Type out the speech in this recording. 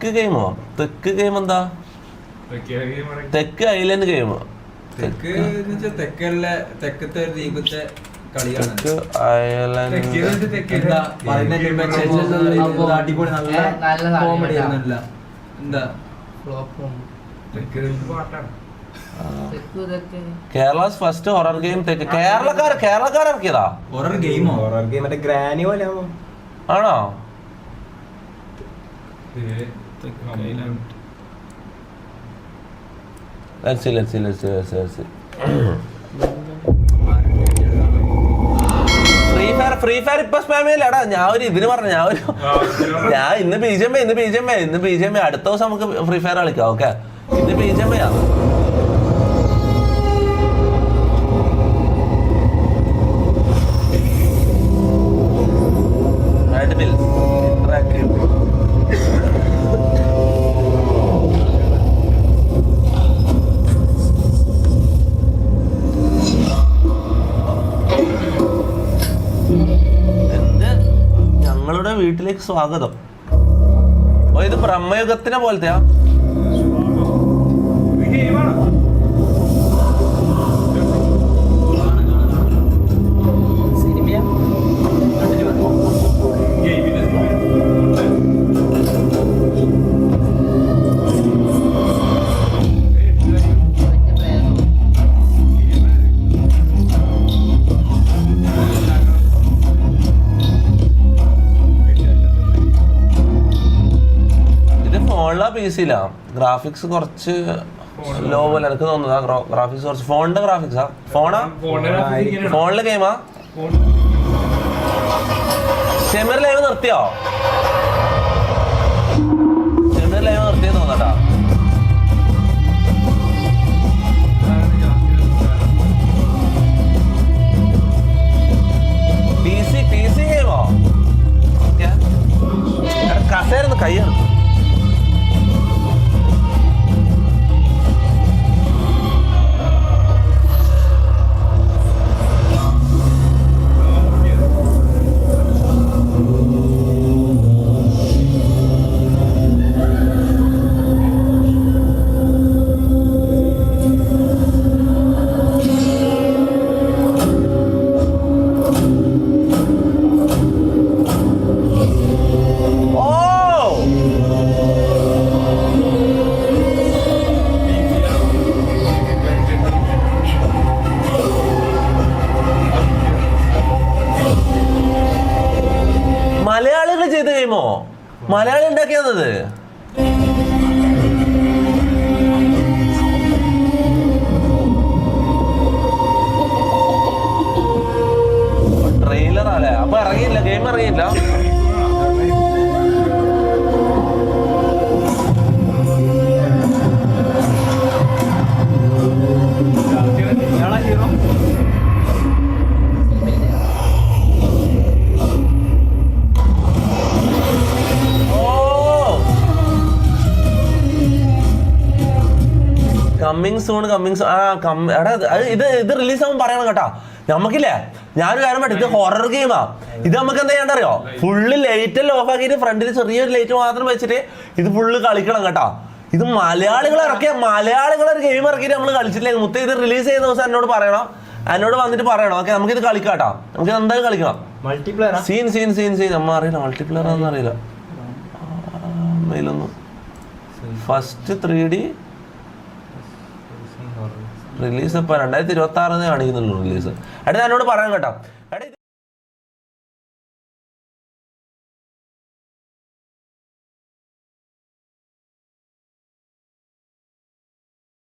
തെക്ക് ഗെയിമോ തെക്ക് ഗെയിം എന്താ? തെക്ക് ഐലൻഡ് ഗെയിമോ തെക്ക് തെക്കല്ലേ തെക്കത്തെ ദ്വീപത്തെ തെക്ക് കേരളാസ് ഫസ്റ്റ് ഹൊറർ ഗെയിം തെക്ക് കേരളക്കാർ കേരളക്കാർ ഇറക്കിയതാ? ഹൊറർ ഗെയിമോ ഹൊറർ ഗെയിം മറ്റേ ഗ്രാനി പോലെ ആണോ? Let's see, let's see, let's see, let's see, let's see. Free fire free fire ഇപ്പൊ സ്പാം ചെയ്യില്ലടാ? ഞാൻ ഒരു ഇതിന് പറഞ്ഞു ഞാൻ ഒരു ഞാൻ ഇന്ന് ബി ജെ എം ഇന്ന് ബി ജെ എം ഇന്ന് ബി ജെ എം അടുത്ത ദിവസം നമുക്ക് ഫ്രീ ഫയർ കളിക്കാം ഓക്കെ ഇന്ന് ബി ജെ എം ആണ് Admin, interactive. വീട്ടിലേക്ക് സ്വാഗതം. ഇത് ബ്രഹ്മയുഗത്തിനെ പോലത്തെയാ. ഫോണിലാ പി സിയിലാ ഗ്രാഫിക്സ് കുറച്ച് ലോ പോലെ എനിക്ക് തോന്നുന്നതാ ഗ്രാഫിക്സ് കുറച്ച് ഫോണിന്റെ ഗ്രാഫിക്സാ ഫോണാ? ഫോണിലെ ഗെയിമാ ഷെമീർ ലൈവ് നിർത്തിയോ? ഷെമീർ ലൈവ് നിർത്തിയെന്ന് തോന്നട്ടാ പി സി പി സി ഗെയിമോ കസേരന്ന് ഗെയിമോ മലയാളി ഉണ്ടാക്കിയത് ട്രെയിലർ അപ്പൊ ഇറങ്ങിയില്ല ഗെയിം ഇറങ്ങിയില്ല? കമ്മിങ് സൂൺ കമ്മിങ് സൂൺ ആ കം എടാ ഇത് അത് ഇത് ഇത് റിലീസ് ആകുമ്പോൾ പറയണം കേട്ടാ. നമുക്കില്ലേ? ഞാനൊരു കാര്യം പറ്റും ഇത് ഹൊറർ ഗെയിമാ ഇത് നമുക്ക് എന്താ ചെയ്യണ്ടറിയോ ഫുള്ള് ലൈറ്റ് എല്ലാം ഓഫ് ആക്കിയിട്ട് ഫ്രണ്ടിൽ ചെറിയൊരു ലൈറ്റ് മാത്രം വെച്ചിട്ട് ഇത് ഫുള്ള് കളിക്കണം കേട്ടാ. ഇത് മലയാളികൾ ഇറക്കിയ മലയാളികൾ ഒരു ഗെയിം ഇറക്കിയിട്ട് നമ്മൾ കളിച്ചിട്ടില്ലെങ്കിൽ മുത്ത ഇത് റിലീസ് ചെയ്യുന്ന ദിവസം എന്നോട് പറയണം. എന്നോട് വന്നിട്ട് പറയണം. ഓക്കെ നമുക്കിത് കളിക്കാം കേട്ടോ. നമുക്ക് എന്തായാലും കളിക്കണം multiplayer scene scene scene scene. നമ്മ അറിയില്ല മൾട്ടിപ്ലെയർ ആണെന്ന് അറിയില്ല. മെയിലൊന്നും ഫസ്റ്റ് ത്രീ ഡി റിലീസ് ഇപ്പൊ രണ്ടായിരത്തി ഇരുപത്തി ആറിന് കാണിക്കുന്നുള്ളൂ റിലീസ് അടുത്ത എന്നോട് പറയാൻ കേട്ടോ.